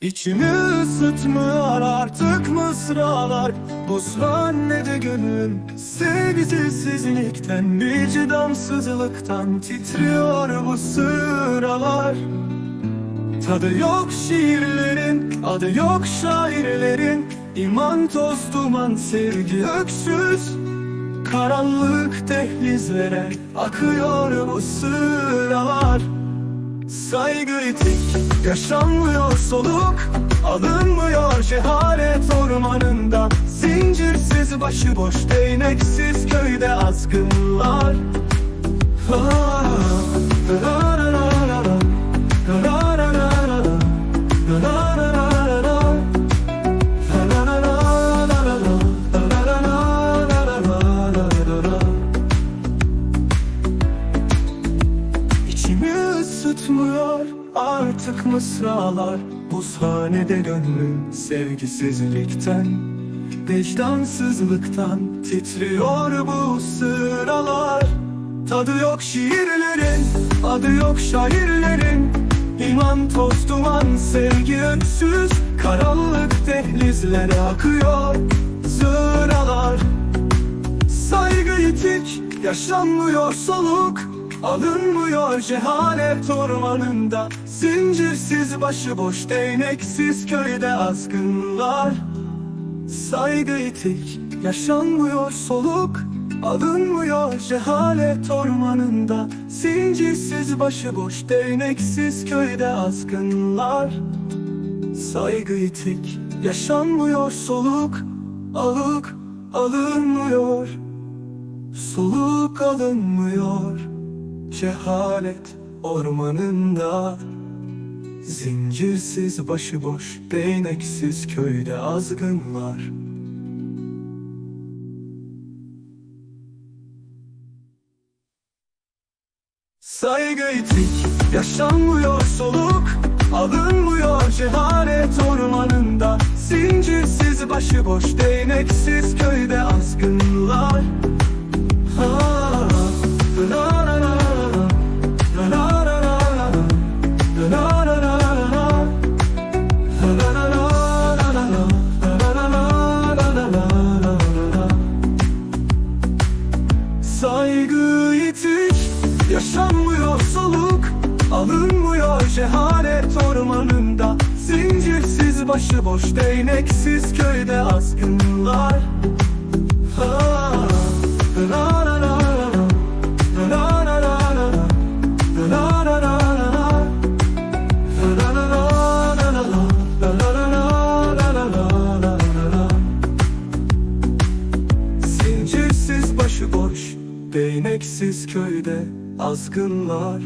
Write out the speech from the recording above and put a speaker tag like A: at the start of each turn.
A: İçimi ısıtmıyor artık mısralar. Buzhanede gönlüm Sevgisizlikten Vicdansızlıktan Titriyor bu sıralar. Tadı yok şiirlerin Adı yok şairlerin. İman toz duman sevgi öksüz. Karanlık dehlizlere Akıyor bu sıralar Saygı itik Yaşanmıyor soluk Alınmıyor cehalet ormanında. Zincirsiz başıboş Değneksiz köyde azgınlar. Ah, İçimi ısıtmıyor. Artık mısralar Buzhanede gönlüm sevgisizlikten. Vicdansızlıktan titriyor bu sıralar. Tadı yok şiirlerin, adı yok şairlerin. İman toz duman, sevgi öksüz. Karanlık dehlizlere akıyor sıralar. Saygı yitik, yaşanmıyor soluk Alınmıyor cehalet ormanında. Zincirsiz başıboş değneksiz köyde azgınlar. Saygı yitik, yaşanmıyor soluk. Alınmıyor cehalet ormanında. Zincirsiz başıboş değneksiz köyde azgınlar. Saygı yitik, yaşanmıyor soluk. Alık alınmıyor Soluk alınmıyor Cehalet ormanında Zincirsiz başıboş Değneksiz köyde azgınlar. Saygı itik Yaşanmıyor soluk Alınmıyor cehalet ormanında. Zincirsiz başıboş Değneksiz köyde Yaşanmıyor soluk Alınmıyor cehalet ormanında Zincirsiz başıboş değneksiz köyde azgınlar ha. Zincirsiz başıboş değneksiz köyde azgınlar